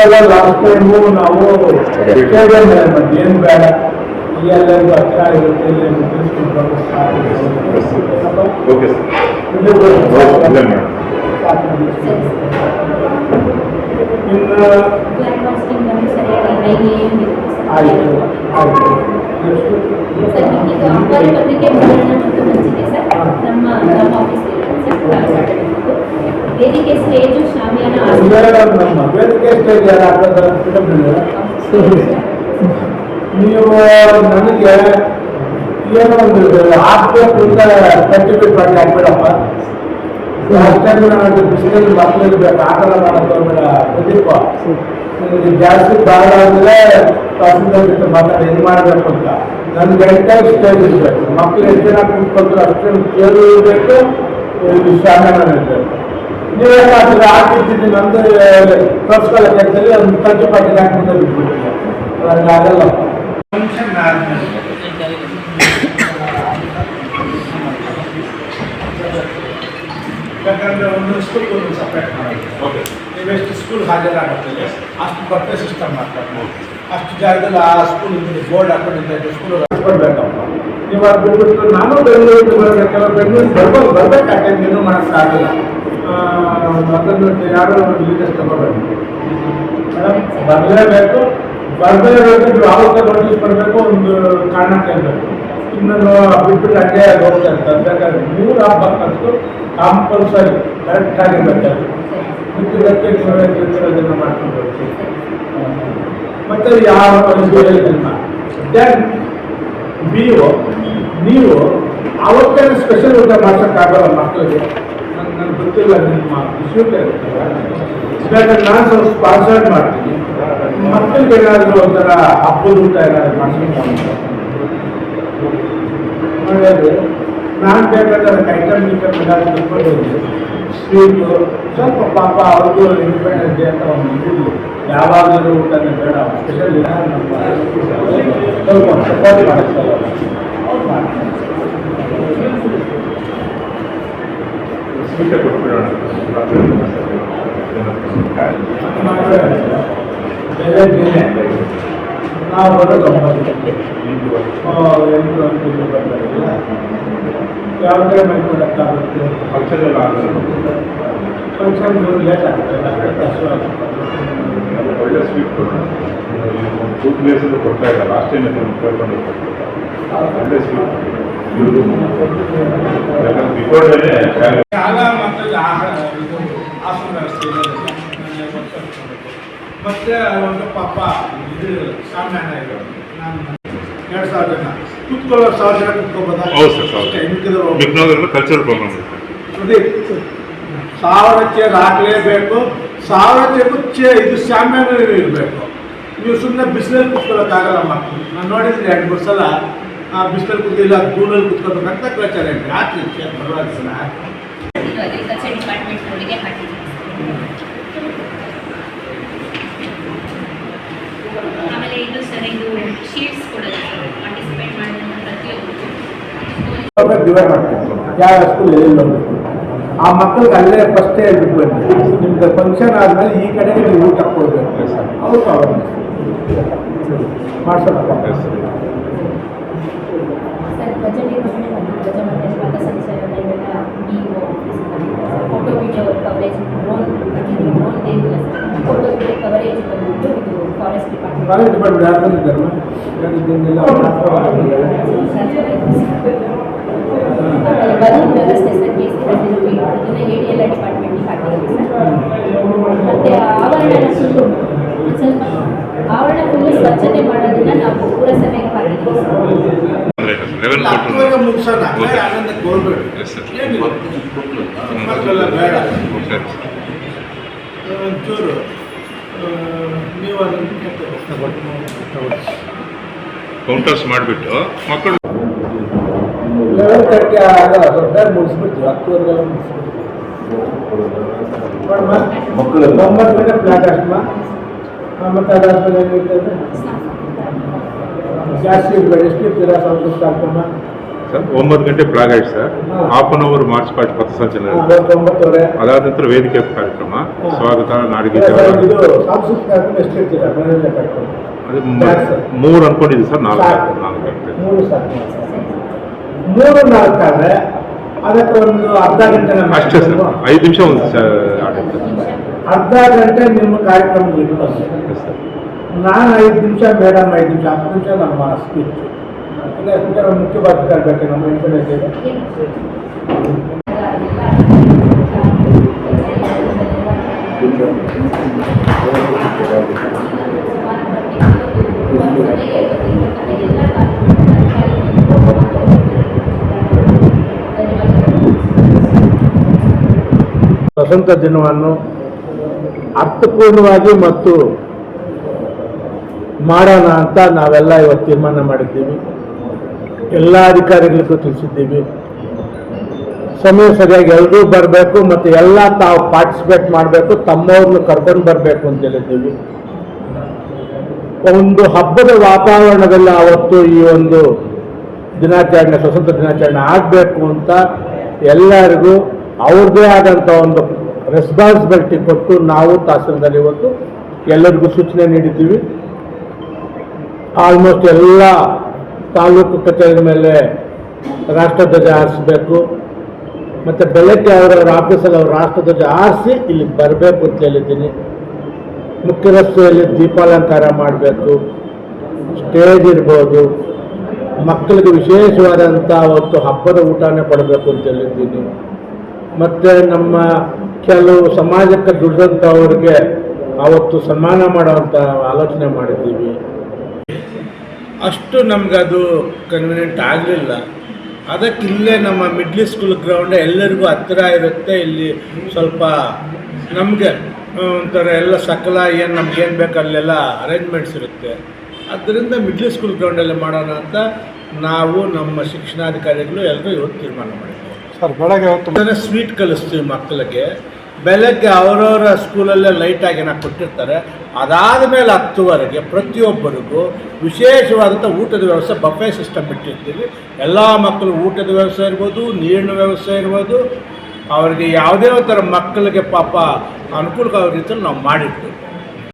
ಸಲ last time ನಾವು stadium ಮತ್ತೆ ಏನು ಬೇಡ ಎಲ್ಲರಿಗೂ ಹತ್ರ ಇರುತ್ತೆ ಇಲ್ಲಿ ಮುಗಿಸ್ಕೊಂಡು ಬರೋದು ಸಾಕು. ಓಕೆ ಸರ್ ಇದು ಓಕೆ ಇಲ್ಲ ಮೇಡಮ್ ಸಾಕು. ಇನ್ನು ಬ್ಲ್ಯಾಕ್ ಮಾಸ್ಕಿಂಗ್ ನಮಗೆ ಸರಿಯಾಗಿ ಡೈಲಿ ಏನು ಆಯ್ತು ಆಯ್ತು ನೆಕ್ಸ್ಟ್ ಸರ್ ನಿಮಗೀಗ ಅಹವಾಲು ಪತ್ರಿಕೆ ಮುದ್ರಣ ಮತ್ತು ಹಂಚಿಕೆ ಸರ್ ನಮ್ಮ ನಮ್ಮ ಆಫೀಸ್ ಸರ್ ವೇದಿಕೆ ಸ್ಟೇಜು ಶಾಮಿಯಾನ ಇವೆರಡು ನಮ್ಮ ವೇದಿಕೆ ಸ್ಟೇಜ್ ಯಾರು ಹಾಕೋದು ಇಡಬಿಡಿ. ನೀವು ನನಗೆ ಏನೋ ಒಂದು ಹಾಕ್ಬೇಕು ಅಂತ ಸರ್ಟಿಫಿಕೇಟ್ ಮಾಡಿ ಹಾಕ್ಬೇಡಪ್ಪ ಲಾಸ್ಟ್ ಟೈಮ್ ನಾನು ಬಿಸಿಲಲ್ಲಿ ಮಕ್ಕಳಿಗೆ ಬೇಕು ಆಟಲ ಮಾಡೋದು ಬೇಡ ಪ್ರದೀಪ ನನಗೆ ಜಾಸ್ತಿ ಭಾಳ ಅಂದರೆ ತಹಸೀಲ್ದಾರ್ ಜೊತೆ ಮಾತಾಡಿ ಏನು ಮಾಡಬೇಕು ಅಂತ ನನ್ಗೆ ಎಂಟೈರ್ ಸ್ಟೇಜ್ ಇರಬೇಕು ಮಕ್ಕಳು ಎಷ್ಟು ಜನ ಕೂತ್ಕೊಂಡ್ರು ಅಷ್ಟೊಂದು ಕೇಳು ಇರಬೇಕು ಇದು ಶಾಮಿಯಾನ ಇರಬೇಕು ನೀವೇ ಮಾಡ್ತೀರಾ ಹಾಕಿದ್ದೀನಿ ನಂದು ತೋರಿಸ್ಕೊಳ್ಳೋ ಕೆಲಸದಲ್ಲಿ ಒಂದು ತರ್ಟಿ ಪಾರ್ಟಿ ಹಾಕ್ಬಿಟ್ಟು ಬಿಟ್ಬಿಟ್ಟಿಲ್ಲ ಅದ್ರಲ್ಲಿ ಆಗಲ್ಲ ಫಂಕ್ಷನ್ ಆದ್ಮೇಲೆ ಯಾಕಂದ್ರೆ ಒಂದು ಸ್ಕೂಲ್ ಒಂದು ಸಪ್ರೇಟ್ ಮಾಡೋದು ಓಕೆ ನೀವೆಷ್ಟು ಸ್ಕೂಲ್ ಹಾಜರಾಗುತ್ತದೆ ಅಷ್ಟು ಬಟ್ಟೆ ಸಿಸ್ಟಮ್ ಮಾಡ್ತಾರೆ ಅಷ್ಟು ಜಾಗದಲ್ಲಿ ಆ ಸ್ಕೂಲ್ ಬೋರ್ಡ್ ಹಾಕೊಂಡಿದ್ದ ಸ್ಕೂಲ್ ಹಾಕೊಳ್ಬೇಕಪ್ಪ ಅದು ಬಿಟ್ಬಿಟ್ಟು ನಾನು ಬೆಂಗಳೂರಿಗೆ ಬರಬೇಕಲ್ಲ ಬೆಂಗಳೂರು ಬರ್ಬೋದು ಬರ್ಬೇಕು ಆ ಏನು ಮಾಡೋಕ್ಕಾಗಲ್ಲ ಅದನ್ನು ಯಾರು ಲೀಡರ್ಸ್ ತಗೋಬೇಕು ಮೇಡಮ್, ಬರಲೇಬೇಕು ಬರಲೇಬೇಕು ನೀವು ಆವತ್ತ ನೋಟಿಸ್ ಬರಬೇಕು ಒಂದು ಕಾರಣ ಕೇಳಬೇಕು ಇನ್ನೊಂದು ಬಿಟ್ಬಿಟ್ಟು ಅಡ್ಡೇ ಹೋಗ್ತಾ ಇರ್ತಾರೆ. ಬೇಕಾದ್ರೆ ಮೂರು ಹಬ್ಬ ಕಂತು ಕಂಪಲ್ಸರಿ ಕರೆಕ್ಟ್ ಆಗಿರ್ಬೇಕು ಬರ್ತಾರೆ ತಿಳ್ಕೊಳ್ಳೋದನ್ನ ಮಾಡ್ಕೊಂಡು ಬರ್ತೀವಿ ಮತ್ತೆ ಯಾವ ಪರಿಸ್ಥಿತಿ ದೆನ್ ನೀವು ನೀವು ಅವತ್ತೇ ಸ್ಪೆಷಲ್ ಊಟ ಮಾಡ್ಸೋಕ್ಕಾಗಲ್ಲ ಮಕ್ಕಳಿಗೆ? ನನ್ಗೆ ನನಗೆ ಗೊತ್ತಿಲ್ಲ ನಿಮ್ಮ ವಿಷಯಕ್ಕೆ ಇರ್ತಾರೆ ನಾನು ಸ್ವಲ್ಪ ಸ್ಪಾನ್ಸರ್ಡ್ ಮಾಡ್ತೀನಿ. ಮಕ್ಕಳಿಗೆ ಏನಾದರೂ ಒಂಥರ ಹಬ್ಬದ ಊಟ ಏನಾದರೂ ಮಾಡ್ಸ್ಕೊಂಡು ನಾನು ಬೇಕಾದ್ರೆ ಐಟಮ್ ಗಿಟಮ್ ಏನಾದರೂ ತಿಳ್ಕೊಂಡು ಸ್ವೀಟು ಸ್ವಲ್ಪ ಪಾಪ ಅವ್ರಿಗೂ ಇಂಡಿಪೆಂಡೆನ್ಸ್ ಡೇ ಅಂತ ಒಂದು ಇದು ಯಾವಾಗಲೂ ಊಟನೇ ಬೇಡ. ಸ್ಪೆಷಲ್ ಸ್ವಲ್ಪ ಸಪೋರ್ಟ್ ಮಾಡ್ತಾರೆ ಬೇರೆ ಬೇರೆ ನಾವು ಬರೋದು ಒಂಬತ್ತು ಆ, ಎಂಟು ಗಂಟೆಗೆ ಬರ್ತಾರಲ್ಲ ಯಾವ ಟೈಮ್ ಮಾಡ್ಕೊಡಕ್ಕಾಗುತ್ತೆ ಫಂಕ್ಷನ್ ಎಲ್ಲ ಆದ್ಮೇಲೆ ಫಂಕ್ಷನ್ ಲೇಟ್ ಆಗುತ್ತೆ ಹಸು ಆಗುತ್ತೆ. ಒಳ್ಳೆ ಸ್ವೀಟ್ ಕೊಡೋಣ ಟೂ ಪ್ಲೇಸ್ ಕೊಡ್ತಾ ಇಲ್ಲ ಲಾಸ್ಟ್ ಟೈಮ್ ಕೇಳ್ಕೊಂಡು ಒಳ್ಳೆ ಸ್ವೀಟ್ ಶಾಲಾ ಮಕ್ಕಳಿಗೆ ಆಹಾರ ಇದು ಆಸನ. ಮತ್ತೆ ಒಂದು ಪಾಪ ಇದು ಸಾಮಾನ್ಯ ನಾನು ಎರಡು ಸಾವಿರ ಜನ. ಕುತ್ಕೊಳ್ಳೋ ಸಾವಿರ ಜನ ಕುತ್ಕೋಬೋದಾ? ಸಾವಿರಕ್ಕೆ ಸುದೀಪ್ ಸಾವಿರ ಚೇರ್ ಹಾಕಲೇಬೇಕು ಸಾವಿರ ಚೇರು ಚೇ ಇದು. ಸಾಮಾನ್ಯ ಇರಬೇಕು. ನೀವು ಸುಮ್ಮನೆ ಬಿಸಿಲಲ್ಲಿ ಕುತ್ಕೊಳ್ಳೋಕ್ಕಾಗಲ್ಲ ಮಕ್ಕಳು. ನಾನು ನೋಡಿದ್ರೆ ಎರಡು ಮೂರು ಸಲ ಆ ಬಿಸಿಲಲ್ಲಿ ಕುತ್ಕಿಲ್ಲ ದೂರಲ್ಲಿ ಕುತ್ಕೋಬೇಕಂತ ಕೇಳ್ತಾರೆ ಚೇರ್ ಪರವಾಗಿಲ್ಲ ಹಾಕಿ ಅಗ್ರಿಕಲ್ಚರ್ ಡಿಪಾರ್ಟ್ಮೆಂಟ್ನವರಿಗೆ ಹಾಕಿದ್ದೀವಿ ಆಮೇಲೆ ಇದು ಸರ್ ಇದು ಶೀಟ್ಸ್ ಕೊಡೋದು ಪಾರ್ಟಿಸಿಪೇಟ್ ಪ್ರತಿಯೊಬ್ಬರು. ಡಿವೈಡ್ ಮಾಡ್ತೀವಿ ಯಾವ ಸ್ಕೂಲ್ ಎಲ್ಲಿ ಆ ಮಕ್ಕಳಿಗೆ ಅಲ್ಲೇ ಫಸ್ಟೇ ಹೇಳ್ಬಿಟ್ಟು ಬನ್ನಿ ನಿಮ್ದು ಫಂಕ್ಷನ್ ಆದಮೇಲೆ ಈ ಕಡೆಗೆ ನೀವು ಊಟ ಕೊಡಬೇಕು ಅವ್ರು ಅವ್ರು ಮಾಡ್ಸೋಣಪ್ಪ ಸರ್ ಬಜೆಟ್ ಇರೋದೇ ಧ್ವಜ ಮತ್ತು ಪಥ ಸಂಚಲನ ಇವೆಲ್ಲ D O photo video coverage drone drone ಏನಿಲ್ಲ ಸರ್ ಫೋಟೋ ವಿಡಿಯೋ ಕವರೇಜ್ ಬಂದ್ಬಿಟ್ಟು ಇದು ಫಾರೆಸ್ಟ್ ಡಿಪಾರ್ಟ್ಮೆಂಟ್ ಕಾಲೇಜ್ ಡಿಪಾರ್ಟ್ಮೆಂಟ್ ಯಾರು ಬಂದಿದ್ದಾರಲ್ಲ ಯಾರಿದ್ದೇನಿಲ್ಲ ಆಮೇಲೆ ಬಲೂನ್ ವ್ಯವಸ್ಥೆ ಸರ್ ಕೆ ಸಿ ಇದನ್ನ ಎ ಡಿ ಎಲ್ಲ ಡಿಪಾರ್ಟ್ಮೆಂಟ್ಗೆ ಹಾಕಿದ್ದೀವಿ ಸರ್ ಮತ್ತು ಆವರಣ ಫುಲ್ಲು ಸ್ವಲ್ಪ ಆವರಣ ಫುಲ್ಲು ಸ್ವಚ್ಛತೆ ಮಾಡೋದನ್ನ ನಾವು ಪುರಸಭೆಗೆ ಹಾಕಿದ್ದೀವಿ ಸರ್ ಅಂದರೆ ಲೆವೆನ್ ಹತ್ತುವರೆಗೆ ಕೊಟ್ಟು ಮುಗಿಸೋಣ. ಓಕೆ. ಆನಂದ ಗೋಲ್ಬೇಡ Yes, sir. ಏನಿಲ್ಲ. ಮಕ್ಕಳೆಲ್ಲ ಬೇಡ. ಸರಿ ಒಂಚೂರು ಆ, ನೀವು ಅದನ್ನು ಕೌಂಟರ್ಸ್ ಮಾಡಿಬಿಟ್ಟು ಮಕ್ಕಳು ಲೆವೆಲ್ ತರ್ಟಿ ಆಗಲ್ಲ ಸ್ವಲ್ಪ ಬೇಗ ಮುಗಿಸ್ಬಿಡ್ತೀವಿ. ಹತ್ತುವರೆಗೆಲ್ಲ ಮುಗಿಸ್ಬಿಡ್ತೀವಿ ಮಕ್ಕಳು ಒಂಬತ್ತು ಗಂಟೆ ಫ್ಲಾಟ್ ಮತ್ತು ಅದಾದ್ಮೇಲೆ ಏನಿರ್ತದೆ ಜಾಸ್ತಿ ಇರ್ಬೇಡಿ ಸರ್ ಒಂಬತ್ತು ಗಂಟೆ ಫ್ಲಾಗ್ ಆಯ್ತು sir. Half an hour march past ಪಥಸಂಚಲನ. ಒಂಬತ್ತುವರೆ. ಅದಾದ ನಂತರ ವೇದಿಕೆ ಕಾರ್ಯಕ್ರಮ. ಸ್ವಾಗತ ನಾಡಿಗೆ ಇದು ಸಾಂಸ್ಕೃತಿಕ ಕಾರ್ಯಕ್ರಮ ಅದು ಮೂರು ಅನ್ಕೊಂಡಿದ್ದೀವಿ ಸರ್ ನಾಲ್ಕು. ನಾಲ್ಕು ಗಂಟೆ. ಮೂರು ಸಾಕು. ಮೂರು ನಾಲ್ಕು ಆದರೆ ಅದಕ್ಕೆ ಒಂದು ಅರ್ಧ ಗಂಟೆ ಅಷ್ಟೇ ಸರ್. ಐದು ನಿಮಿಷ ಒಂದು ಸ- ಆಡುತ್ತೆ ಅರ್ಧ ಗಂಟೆ ನಿಮ್ಮ ಕಾರ್ಯಕ್ರಮ ಇಟ್ಕೊಂಡು ಎಸ್ ಸರ್ ನಾನು ಐದು ನಿಮಿಷ ಮೇಡಮ್ ಐದು ನಿಮಿಷ ಹತ್ತು ನಿಮಿಷ ನಮ್ಮ ಸ್ಪೀಚ್ ಯಾಕಂದ್ರೆ ಮುಖ್ಯವಾಗಿ ತರಬೇಕು ಅರ್ಥಪೂರ್ಣವಾಗಿ ಮತ್ತು ಮಾಡೋಣ ಅಂತ ನಾವೆಲ್ಲ ಇವತ್ತು ತೀರ್ಮಾನ ಮಾಡಿದ್ದೀವಿ. ಎಲ್ಲ ಅಧಿಕಾರಿಗಳಿಗೂ ತಿಳಿಸಿದ್ದೀವಿ. ಸಮಯ ಸರಿಯಾಗಿ ಎಲ್ಲರೂ ಬರಬೇಕು ಮತ್ತು ಎಲ್ಲ ತಾವು ಪಾರ್ಟಿಸಿಪೇಟ್ ಮಾಡಬೇಕು, ತಮ್ಮವ್ರನ್ನ ಕರ್ಕೊಂಡು ಬರಬೇಕು ಅಂತ ಹೇಳಿದ್ದೀವಿ. ಒಂದು ಹಬ್ಬದ ವಾತಾವರಣದಲ್ಲಿ ಅವತ್ತು ಈ ಒಂದು ದಿನಾಚರಣೆ, ಸ್ವತಂತ್ರ ದಿನಾಚರಣೆ ಆಗಬೇಕು ಅಂತ ಎಲ್ಲರಿಗೂ ಅವ್ರದ್ದೇ ಆದಂಥ ಒಂದು ರೆಸ್ಪಾನ್ಸಿಬಿಲಿಟಿ ಕೊಟ್ಟು ನಾವು ತಹಸೀಲ್ದಾರ್ ಇವತ್ತು ಎಲ್ಲರಿಗೂ ಸೂಚನೆ ನೀಡಿದ್ದೀವಿ. ಆಲ್ಮೋಸ್ಟ್ ಎಲ್ಲ ತಾಲೂಕು ಕಚೇರಿ ಮೇಲೆ ರಾಷ್ಟ್ರಧ್ವಜ ಹಾರಿಸಬೇಕು. ಮತ್ತು ಬೆಳಗ್ಗೆ ಅವರವರ ಆಫೀಸಲ್ಲಿ ಅವ್ರ ರಾಷ್ಟ್ರಧ್ವಜ ಹಾರಿಸಿ ಇಲ್ಲಿ ಬರಬೇಕು ಅಂತ ಹೇಳಿದ್ದೀನಿ. ಮುಖ್ಯ ರಸ್ತೆಯಲ್ಲಿ ದೀಪಾಲಂಕಾರ ಮಾಡಬೇಕು. ಸ್ಟೇಜ್ ಇರ್ಬೋದು. ಮಕ್ಕಳಿಗೆ ವಿಶೇಷವಾದಂಥ ಒಂದು ಹಬ್ಬದ ಊಟನೇ ಕೊಡಬೇಕು ಅಂತ ಹೇಳಿದ್ದೀನಿ. ಮತ್ತು ನಮ್ಮ ಕೆಲವು ಸಮಾಜಕ್ಕೆ ದುಡಿದಂಥವ್ರಿಗೆ ಅವತ್ತು ಸನ್ಮಾನ ಮಾಡುವಂಥ ಆಲೋಚನೆ ಮಾಡಿದ್ದೀವಿ. ಅಷ್ಟು ನಮಗದು ಕನ್ವೀನಿಯಂಟ್ ಆಗಲಿಲ್ಲ. ಅದಕ್ಕೆ ಇಲ್ಲೇ ನಮ್ಮ ಮಿಡ್ಲ್ ಸ್ಕೂಲ್ ಗ್ರೌಂಡ್ ಎಲ್ಲರಿಗೂ ಹತ್ತಿರ ಇರುತ್ತೆ. ಇಲ್ಲಿ ಸ್ವಲ್ಪ ನಮಗೆ ಒಂಥರ ಎಲ್ಲ ಸಕಲ ಏನು ನಮ್ಗೇನು ಬೇಕು ಅಲ್ಲೆಲ್ಲ ಅರೇಂಜ್ಮೆಂಟ್ಸ್ ಇರುತ್ತೆ. ಅದರಿಂದ ಮಿಡ್ಲ್ ಸ್ಕೂಲ್ ಗ್ರೌಂಡಲ್ಲಿ ಮಾಡೋಣ ಅಂತ ನಾವು ನಮ್ಮ ಶಿಕ್ಷಣಾಧಿಕಾರಿಗಳು ಎಲ್ಲರೂ ಇವತ್ತು ತೀರ್ಮಾನ ಮಾಡಿದ್ದೀವಿ ಸರ್, ಬೆಳಗ್ಗೆ ಹೊತ್ತು ಸ್ವೀಟ್ ಕಲಿಸ್ತೀವಿ ಮಕ್ಕಳಿಗೆ ಬೆಳಗ್ಗೆ ಅವರವರ ಸ್ಕೂಲಲ್ಲೇ ಲೈಟಾಗಿ ಏನೋ ಕೊಟ್ಟಿರ್ತಾರೆ. ಅದಾದ ಮೇಲೆ ಹತ್ತುವರೆಗೆ ಪ್ರತಿಯೊಬ್ಬರಿಗೂ ವಿಶೇಷವಾದಂಥ ಊಟದ ವ್ಯವಸ್ಥೆ ಬಫೆ ಸಿಸ್ಟಮ್ ಇಟ್ಟಿರ್ತೀವಿ. ಎಲ್ಲ ಮಕ್ಕಳು ಊಟದ ವ್ಯವಸ್ಥೆ ಇರ್ಬೋದು, ನೀರಿನ ವ್ಯವಸ್ಥೆ ಇರ್ಬೋದು. ಅವರಿಗೆ ಯಾವುದೇ ಥರ ಮಕ್ಕಳಿಗೆ ಪಾಪ ಅನುಕೂಲವಾದ ರೀತಿಯಲ್ಲಿ ನಾವು ಮಾಡಿರ್ತೀವಿ.